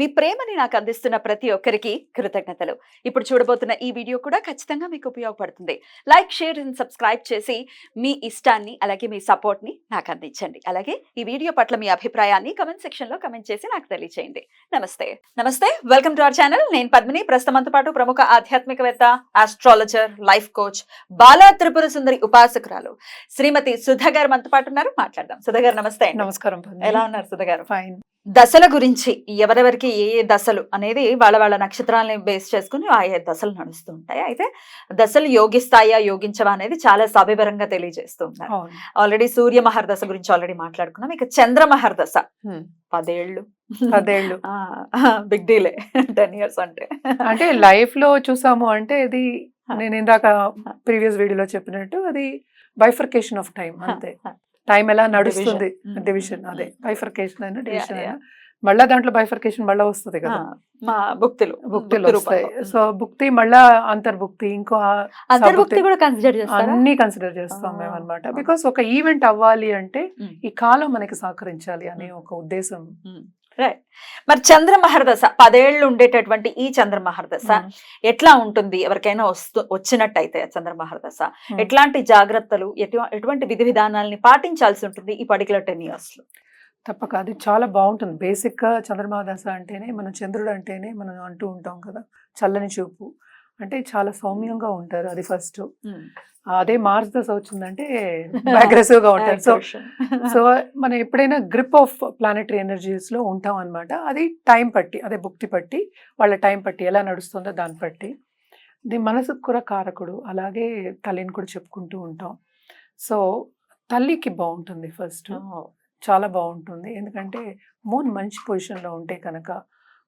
మీ ప్రేమని నాకు అందిస్తున్న ప్రతి ఒక్కరికి కృతజ్ఞతలు. ఇప్పుడు చూడబోతున్న ఈ వీడియో కూడా ఖచ్చితంగా మీకు ఉపయోగపడుతుంది. లైక్ షేర్ అండ్ సబ్స్క్రైబ్ చేసి మీ ఇష్టాన్ని అలాగే మీ సపోర్ట్ని నాకు అందించండి. అలాగే ఈ వీడియో పట్ల మీ అభిప్రాయాన్ని కమెంట్ సెక్షన్లో కమెంట్ చేసి నాకు తెలియజేయండి నమస్తే. నమస్తే. Welcome to our channel. నేను పద్మిని. ప్రస్తుతంతో పాటు ప్రముఖ ఆధ్యాత్మికవేత్త astrologer life coach Bala Tripura Sundari ఉపాసకురాలు Srimati Sudha garu మనతో పాటు ఉన్నారు. మాట్లాడదాం. సుధా గారు నమస్తే నమస్కారం ఎలా ఉన్నారు సుధా గారు? ఫైన్ దశల గురించి ఎవరెవరికి ఏ ఏ దశలు అనేది వాళ్ళ వాళ్ళ నక్షత్రాలని బేస్ చేసుకుని ఆయా దశలు నడుస్తూ ఉంటాయి. అయితే దశలు యోగిస్తాయా యోగించవా అనేది చాలా సవివరంగా తెలియజేస్తూ ఉన్నారు. ఆల్రెడీ సూర్య మహర్దశ గురించి ఆల్రెడీ మాట్లాడుకున్నాం. ఇక చంద్ర మహర్దశ. పదేళ్ళు. పదేళ్ళు. బిగ్ డీలే టెన్ ఇయర్స్ అంటే. అంటే లైఫ్లో చూసాము అంటే ఇది నేను ఇందాక ప్రీవియస్ వీడియోలో చెప్పినట్టు అది బైఫర్కేషన్ ఆఫ్ టైం అంతే. టైం ఎలా నడుస్తుంది. డివిజన్ అదే. బైఫర్కేషన్ అయినా డివిజన్. అయినా. మళ్ళా దాంట్లో బైఫర్కేషన్ మళ్ళా వస్తుంది కదా. మా భుక్తులు. భుక్తులు భుక్తి వస్తాయి. సో భుక్తి మళ్ళా అంతర్భుక్తి ఇంకో అంతర్భుక్తి కూడా కన్సిడర్ అన్ని కన్సిడర్ చేస్తాం. మేము అనమాట బికాస్ ఒక ఈవెంట్ అవ్వాలి అంటే Mm. ఈ కాలం మనకి సహకరించాలి అనే ఒక ఉద్దేశం రైట్ మరి చంద్ర మహర్దశ పదేళ్ళు ఉండేటటువంటి ఈ చంద్ర మహర్దశ Mm. ఎట్లా ఉంటుంది? ఎవరికైనా వస్తూ వచ్చినట్టయితే చంద్ర మహర్దశ Hmm. ఎట్లాంటి జాగ్రత్తలు ఎటు- ఎటువంటి విధి విధానాలని పాటించాల్సి ఉంటుంది ఈ పర్టికులర్ టెన్ ఇయర్స్లో? తప్పక అది చాలా బాగుంటుంది. బేసిక్గా చంద్రమా దశ అంటేనే మనం చంద్రుడు అంటేనే మనం అంటూ ఉంటాం కదా చల్లని చూపు. అంటే చాలా సౌమ్యంగా ఉంటారు అది ఫస్ట్. అదే మార్స్ దశ వచ్చిందంటే అగ్రెసివ్గా ఉంటారు. సో సో మనం ఎప్పుడైనా గ్రిప్ ఆఫ్ ప్లానటరీ ఎనర్జీస్లో ఉంటాం అన్నమాట. అది టైం పట్టి అదే భుక్తి పట్టి వాళ్ళ టైం పట్టి ఎలా నడుస్తుందో దాన్ని బట్టి ఇది మనసుకు కూడా కారకుడు అలాగే తల్లిని కూడా చెప్పుకుంటూ ఉంటాం. సో తల్లికి బాగుంటుంది ఫస్ట్. చాలా బాగుంటుంది. ఎందుకంటే మూన్ మంచి పొజిషన్లో ఉంటే కనుక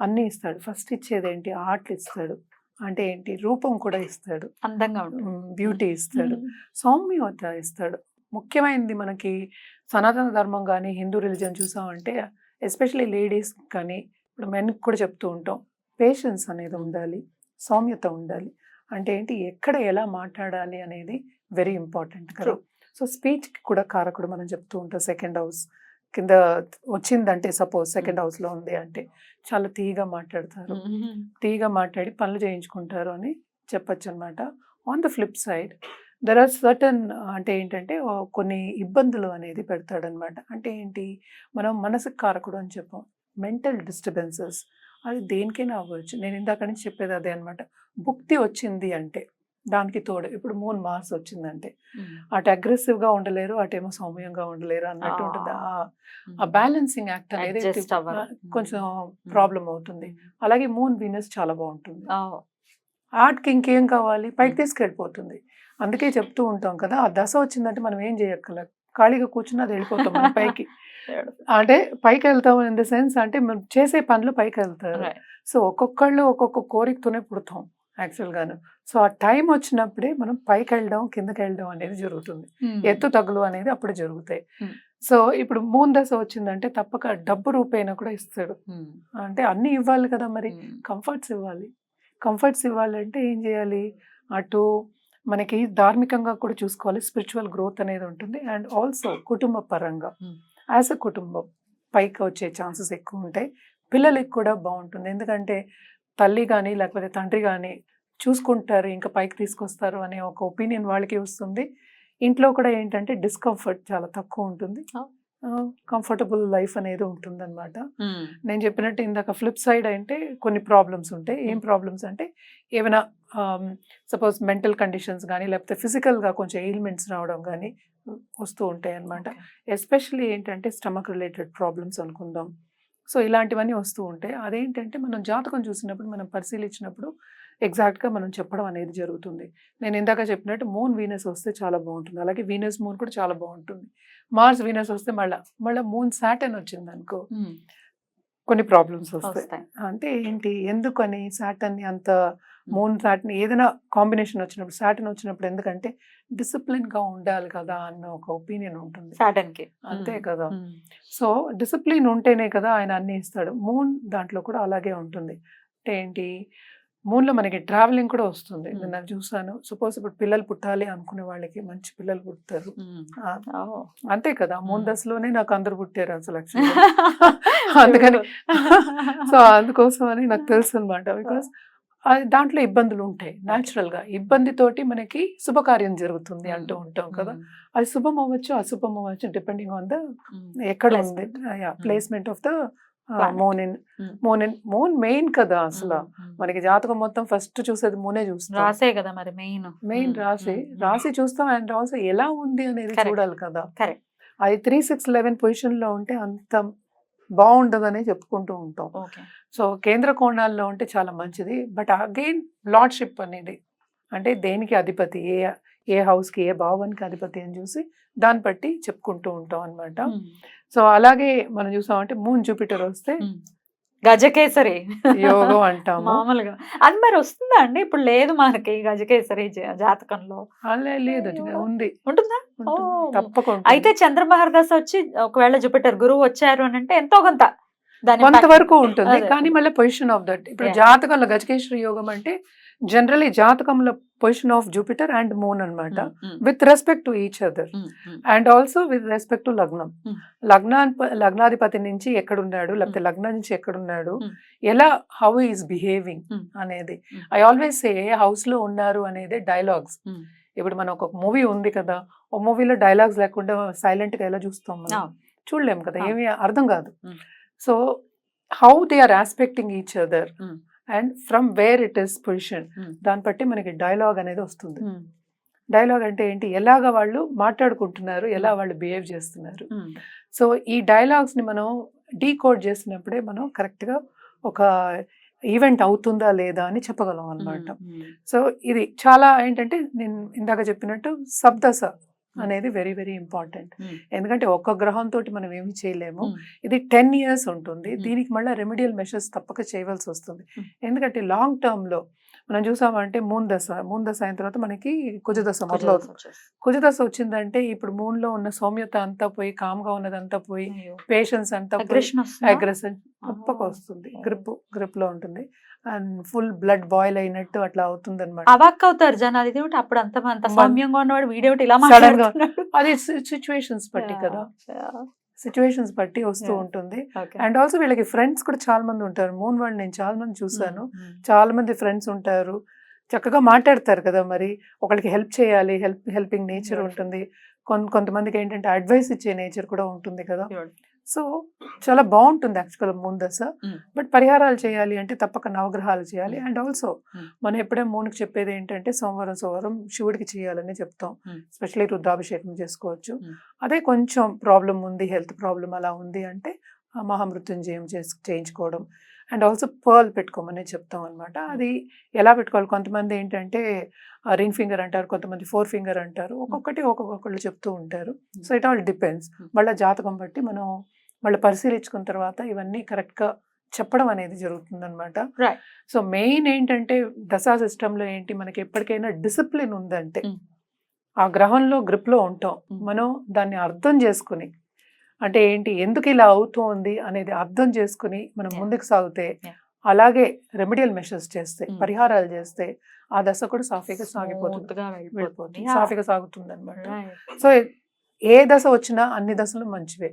అన్నీ ఇస్తాడు. ఫస్ట్ ఇచ్చేది ఏంటి ఆర్ట్లు ఇస్తాడు. అంటే ఏంటి? రూపం కూడా ఇస్తాడు. అందంగా ఉంటుంది. బ్యూటీ ఇస్తాడు. సౌమ్యత ఇస్తాడు. ముఖ్యమైనది మనకి సనాతన ధర్మం కానీ హిందూ రిలీజన్ చూసామంటే ఎస్పెషల్లీ లేడీస్ కానీ ఇప్పుడు మెన్కి కూడా చెప్తూ ఉంటాం. పేషెన్స్ అనేది ఉండాలి. సౌమ్యత ఉండాలి. అంటే ఏంటి? ఎక్కడ ఎలా మాట్లాడాలి అనేది వెరీ ఇంపార్టెంట్ కదా. సో స్పీచ్కి కూడా కారకుడు మనం చెప్తూ ఉంటాం సెకండ్ హౌస్. కింద వచ్చిందంటే సపోజ్ సెకండ్ హౌస్లో ఉంది అంటే చాలా తీగా మాట్లాడతారు. తీగా మాట్లాడి పనులు చేయించుకుంటారు అని చెప్పొచ్చు అనమాట on the flip side there are certain అంటే ఏంటంటే కొన్ని ఇబ్బందులు అనేది పెడతాడనమాట. అంటే ఏంటి? మనం మనసుకు కారకుడు అని చెప్పాం. మెంటల్ డిస్టర్బెన్సెస్ అది దేనికైనా అవ్వచ్చు. నేను ఇందాక నుంచి చెప్పేది అదే అనమాట. భుక్తి వచ్చింది అంటే దానికి తోడు. ఇప్పుడు మూన్ మార్స్ వచ్చిందంటే అటు అగ్రెసివ్గా ఉండలేరు అటేమో సౌమ్యంగా ఉండలేరు అన్నట్టు ఉంటుంది. ఆ- బ్యాలెన్సింగ్ యాక్ట్ అనేది. కొంచెం ప్రాబ్లం అవుతుంది. అలాగే మూన్ వీనస్ చాలా బాగుంటుంది. ఆర్ట్కి ఇంకేం కావాలి? పైకి. తీసుకెళ్ళిపోతుంది. అందుకే చెప్తూ ఉంటాం కదా ఆ దశ వచ్చిందంటే మనం ఏం చేయక్కల ఖాళీగా కూర్చుని అది వెళ్ళిపోతాం మనం పైకి. అంటే పైకి వెళ్తాం ఇన్ ద సెన్స్ అంటే మనం చేసే పనులు పైకి వెళ్తారు. సో ఒక్కొక్కళ్ళు ఒక్కొక్క కోరికతోనే పుడతాం. యాక్చువల్గాను. సో ఆ టైం వచ్చినప్పుడే మనం పైకి వెళ్ళడం కిందకి వెళ్ళడం అనేది జరుగుతుంది. ఎత్తు తగులు అనేది అప్పుడు జరుగుతాయి. సో ఇప్పుడు మూన్ దశ వచ్చిందంటే తప్పక డబ్బు రూపేణ కూడా ఇస్తాడు. అంటే అన్ని ఇవ్వాలి కదా మరి. కంఫర్ట్స్ ఇవ్వాలి. కంఫర్ట్స్ ఇవ్వాలంటే ఏం చేయాలి? అటు మనకి ధార్మికంగా కూడా చూసుకోవాలి. స్పిరిచువల్ గ్రోత్ అనేది ఉంటుంది. అండ్ ఆల్సో కుటుంబ పరంగా. యాజ్ అ కుటుంబం పైకి వచ్చే ఛాన్సెస్ ఎక్కువ ఉంటాయి. పిల్లలకి కూడా బాగుంటుంది. ఎందుకంటే తల్లి కానీ లేకపోతే తండ్రి కానీ చూసుకుంటారు ఇంకా పైకి తీసుకొస్తారు అనే ఒక ఒపీనియన్ వాళ్ళకి వస్తుంది. ఇంట్లో కూడా ఏంటంటే డిస్కంఫర్ట్ చాలా తక్కువ ఉంటుంది. కంఫర్టబుల్ లైఫ్ అనేది ఉంటుంది Hmm. నేను చెప్పినట్టు ఇందాక ఫ్లిప్ సైడ్ అంటే కొన్ని ప్రాబ్లమ్స్ ఉంటాయి. ఏం ప్రాబ్లమ్స్ అంటే ఏమైనా సపోజ్ మెంటల్ కండిషన్స్ కానీ లేకపోతే ఫిజికల్గా కొంచెం ఎయిల్మెంట్స్ రావడం కానీ వస్తూ ఉంటాయి అన్నమాట ఎస్పెషల్లీ ఏంటంటే స్టమక్ రిలేటెడ్ ప్రాబ్లమ్స్ అనుకుందాం. సో ఇలాంటివన్నీ వస్తూ ఉంటాయి. అదేంటంటే మనం జాతకం చూసినప్పుడు మనం పరిశీలించినప్పుడు ఎగ్జాక్ట్గా మనం చెప్పడం అనేది జరుగుతుంది. నేను ఇందాక చెప్పినట్టు మూన్ వీనస్ వస్తే చాలా బాగుంటుంది. అలాగే వీనస్ మూన్ కూడా చాలా బాగుంటుంది. మార్స్ వీనస్ వస్తే మళ్ళీ మళ్ళీ మూన్ సాటర్న్ వచ్చింది అనుకో కొన్ని ప్రాబ్లమ్స్ వస్తాయి. అంటే ఏంటి? ఎందుకని సాటర్న్ అంత మూన్ సాటర్న్ ఏదైనా కాంబినేషన్ వచ్చినప్పుడు సాటర్న్ వచ్చినప్పుడు ఎందుకంటే discipline గా ఉండాలి కదా అన్న ఒక ఒపీనియన్ ఉంటుంది. సాటర్న్కి అంతే. కదా. సో డిసిప్లిన్ ఉంటేనే కదా ఆయన అన్ని ఇస్తాడు. మూన్ దాంట్లో కూడా అలాగే ఉంటుంది. అంటే ఏంటి? మూన్లో మనకి ట్రావెలింగ్ కూడా వస్తుంది. నేను చూసాను సపోజ్ ఇప్పుడు పిల్లలు పుట్టాలి అనుకునే వాళ్ళకి మంచి పిల్లలు ఆ, అంతే కదా. Moon Hmm. దశలోనే నాకు అందరు పుట్టారు అసలు. అందుకని సో అందుకోసం అని నాకు తెలుసు అనమాట బికాస్ దాంట్లో ఇబ్బందులు ఉంటాయి. న్యాచురల్గా ఇబ్బందితోటి మనకి శుభకార్యం జరుగుతుంది అంటూ ఉంటాం కదా. అది శుభం అవ్వచ్చు అశుభం అవ్వచ్చు డిపెండింగ్ ఆన్ ద ఎక్కడ ఉంది. Placement of the Planet. Moon in Hmm. Moon main కదా అసలు. మనకి జాతకం మొత్తం ఫస్ట్ చూసేది మూనే చూస్తాం. రాసే కదా మరి మెయిన్ మెయిన్ రాసి. రాసి చూస్తాం అండ్ ఆల్సో ఎలా ఉంది అనేది. చూడాలి కదా. అది త్రీ సిక్స్ లెవెన్ పొజిషన్లో ఉంటే అంత బాగుండదని చెప్పుకుంటూ ఉంటాం. సో కేంద్ర కోణాల్లో ఉంటే చాలా మంచిది. బట్ అగైన్ లార్డ్షిప్ అనేది. అంటే దేనికి అధిపతి? ఏ ఏ హౌస్కి ఏ భావానికి అధిపతి అని చూసి దాన్ని బట్టి చెప్పుకుంటూ ఉంటాం అన్నమాట. సో అలాగే మనం చూసామంటే మూన్ జూపిటర్ వస్తే గజకేసరి. యోగం అంటాము. మామూలుగా. అది మరి వస్తుందా అండి? ఇప్పుడు లేదు మనకి గజకేసరి జాతకంలో. లేదు. ఉంది. ఉంటుందా. తప్పకుండా అయితే చంద్రమహర్ దశ వచ్చి ఒకవేళ జూపిటర్ గురువు వచ్చారు అని అంటే ఎంతో కొంత దాని కొంత impact. వరకు ఉంటుంది. కానీ మళ్ళీ పొజిషన్ ఆఫ్ దట్ ఇప్పుడు. జాతకంలో గజకేశ్వరి యోగం అంటే జనరలీ జాతకంలో position of Jupiter and moon um, with respect to each other and also with respect to లగ్నం Hmm. లగ్నా లగ్నాధిపతి నుంచి ఎక్కడున్నాడు లేకపోతే లగ్నం నుంచి ఎక్కడున్నాడు Hmm. ఎలా హౌ ఈస్ బిహేవింగ్ Hmm. అనేది Hmm. ఐ ఆల్వేస్ సే ఏ హౌస్లో ఉన్నారు అనేది డైలాగ్స్ Hmm. ఇప్పుడు మనం ఒక మూవీ ఉంది కదా ఒక మూవీలో డైలాగ్స్ లేకుండా సైలెంట్గా ఎలా చూస్తాం మనం అవును. చూడలేం కదా. ఏమీ అర్థం కాదు Hmm. So how they are aspecting each other Hmm. And from where it is position Hmm. దాన్ని బట్టి మనకి డైలాగ్ అనేది వస్తుంది. డైలాగ్ అంటే ఏంటి? ఎలాగ వాళ్ళు మాట్లాడుకుంటున్నారు? ఎలా వాళ్ళు బిహేవ్ చేస్తున్నారు? సో ఈ డైలాగ్స్ని మనం డీకోడ్ చేసినప్పుడే మనం కరెక్ట్గా ఒక ఈవెంట్ అవుతుందా లేదా అని చెప్పగలం అన్నమాట. ఉమ్, సో ఇది చాలా ఏంటంటే నేను ఇందాక చెప్పినట్టు సబ్దశ అనేది వెరీ వెరీ ఇంపార్టెంట్ ఎందుకంటే ఒక్క గ్రహంతో మనం ఏమి చేయలేము. ఉమ్, ఇది టెన్ ఇయర్స్ ఉంటుంది. Hmm. దీనికి మళ్ళీ రెమెడియల్ మెషర్స్ తప్పక చేయవలసి వస్తుంది. Hmm. ఎందుకంటే లాంగ్ టర్మ్లో మనం చూసామంటే మూన్ దశ మూన్ దశ అయిన తర్వాత మనకి కుజదశ మొదలవుతుంది. కుజదశ వచ్చిందంటే ఇప్పుడు మూన్లో ఉన్న సౌమ్యత అంతా పోయి కామ్గా ఉన్నదంతా పోయి. పేషెన్స్ అంతా? అగ్రెషన్ తప్పక. వస్తుంది. గ్రిప్ గ్రిప్లో ఉంటుంది అండ్ ఫుల్ బ్లడ్ బాయిల్ అయినట్టు అట్లా అవుతుంది అనమాట అవాక్ అవుతారు జనాలు ఇది అప్పుడు అంత సౌమ్యంగా ఉన్నవాడు వీడియో ఇలా మాట్లాడుతున్నాడు అది సిచ్యువేషన్స్ బట్టి కదా సిచ్యువేషన్స్ బట్టి వస్తూ. ఉంటుంది. అండ్ ఆల్సో వీళ్ళకి ఫ్రెండ్స్ కూడా చాలా మంది ఉంటారు. మూన్ వాళ్ళు నేను చాలా మంది చూసాను చాలా మంది ఫ్రెండ్స్ ఉంటారు. చక్కగా మాట్లాడతారు కదా మరి. ఒకరికి హెల్ప్ చేయాలి. Help helping nature. ఉంటుంది. కొంత కొంతమందికి ఏంటంటే అడ్వైస్ ఇచ్చే నేచర్ కూడా ఉంటుంది కదా. సో చాలా బాగుంటుంది యాక్చువల్ ముందస Mm. బట్ పరిహారాలు చేయాలి అంటే తప్పక నవగ్రహాలు చేయాలి. And also. మనం ఎప్పుడే మూనుకి చెప్పేది ఏంటంటే సోమవారం సోమవారం శివుడికి చేయాలని చెప్తాం. స్పెషల్లీ రుద్రాభిషేకం చేసుకోవచ్చు. అదే కొంచెం ప్రాబ్లం ఉంది హెల్త్ ప్రాబ్లం అలా ఉంది అంటే ఆ మహామృత్యుంజయం చేసి చేయించుకోవడం అండ్ ఆల్సో పర్ల్ పెట్టుకోమని చెప్తాం అనమాట అది ఎలా పెట్టుకోవాలి? కొంతమంది ఏంటంటే రింగ్ ఫింగర్ అంటారు కొంతమంది ఫోర్ ఫింగర్ అంటారు. ఒక్కొక్కటి ఒక్కొక్కళ్ళు చెప్తూ ఉంటారు. So it all depends. వాళ్ళ జాతకం బట్టి మనం వాళ్ళ పరిశీలించుకున్న తర్వాత ఇవన్నీ కరెక్ట్గా చెప్పడం అనేది జరుగుతుంది అనమాట Right. సో మెయిన్ ఏంటంటే దశా సిస్టంలో ఏంటి? మనకి ఎప్పటికైనా డిసిప్లిన్ ఉందంటే. ఆ గ్రహంలో గ్రిప్లో ఉంటాం. మనం దాన్ని అర్థం చేసుకుని అంటే ఏంటి ఎందుకు ఇలా అవుతోంది అనేది అర్థం చేసుకుని మనం. ముందుకు సాగితే. అలాగే రెమెడియల్ మెషర్స్ చేస్తే. పరిహారాలు చేస్తే ఆ దశ కూడా సాఫీగా సాగిపోతుంది వెళ్ళిపోతుంది. సాఫీగా సాగుతుంది అనమాట. సో ఏ దశ వచ్చినా అన్ని దశలు మంచివే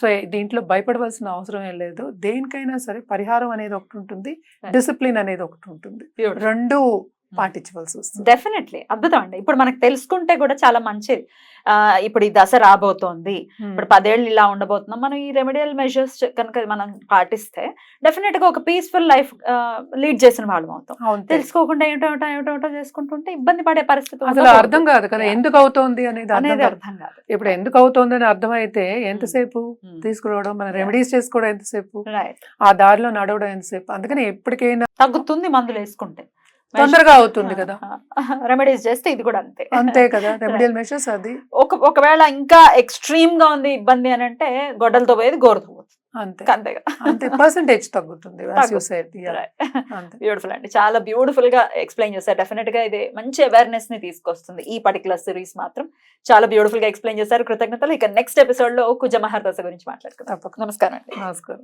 సో దీంట్లో భయపడవలసిన అవసరం ఏం లేదు దేనికైనా సరే పరిహారం అనేది ఒకటి ఉంటుంది. డిసిప్లిన్ అనేది ఒకటి ఉంటుంది. రెండు పాటించవలసి వస్తుంది. డెఫినెట్లీ అద్భుతం అండి. ఇప్పుడు మనకు తెలుసుకుంటే కూడా చాలా మంచిది ఇప్పుడు ఈ దశ రాబోతోంది. ఇప్పుడు పదేళ్ళు ఇలా ఉండబోతున్నాం. మనం ఈ రెమెడియల్ మెజర్స్ కనుక మనం పాటిస్తే డెఫినెట్గా ఒక పీస్ఫుల్ లైఫ్ లీడ్ చేసిన వాళ్ళం అవుతాం. తెలుసుకోకుండా ఏమిటో ఏమిటో చేసుకుంటుంటే ఇబ్బంది పడే పరిస్థితి అసలు. అర్థం కాదు కదా. ఎందుకు అవుతోంది అనేది అనేది అర్థం కాదు. ఇప్పుడు ఎందుకు అవుతోంది అని అర్థమైతే ఎంతసేపు ఉమ్. తీసుకురావడం మన. రెమెడీస్ చేసుకోవడం ఎంతసేపు? ఆ దారిలో నడవడం ఎంతసేపు? అందుకని ఎప్పటికైనా తగ్గుతుంది మందులు వేసుకుంటే. తొందరగా అవుతుంది కదా. రెమెడీస్ చేస్తే ఇది కూడా అంతే. అంతే కదా రెమెడియల్ మెషర్స్ అది. ఒక ఒకవేళ ఇంకా ఎక్స్ట్రీమ్గా ఉంది ఇబ్బంది అని అంటే గొడ్డలతో పోయేది గోరుతో పోతుంది. అంతే. అంతే అంతే పర్సంటేజ్ తగ్గుతుంది బ్యూటిఫుల్ అండి. చాలా బ్యూటిఫుల్గా ఎక్స్ప్లెయిన్ చేశారు. డెఫినెట్గా ఇది మంచి అవేర్నెస్ని తీసుకొస్తుంది ఈ పర్టికులర్ సిరీస్ మాత్రం. చాలా బ్యూటిఫుల్గా ఎక్స్ప్లెయిన్ చేశారు. కృతజ్ఞతలు. ఇక నెక్స్ట్ ఎపిసోడ్లో కుజ మహర్దశ గురించి మాట్లాడుకుందాం. తప్పకుండా. నమస్కారం అండి. నమస్కారం.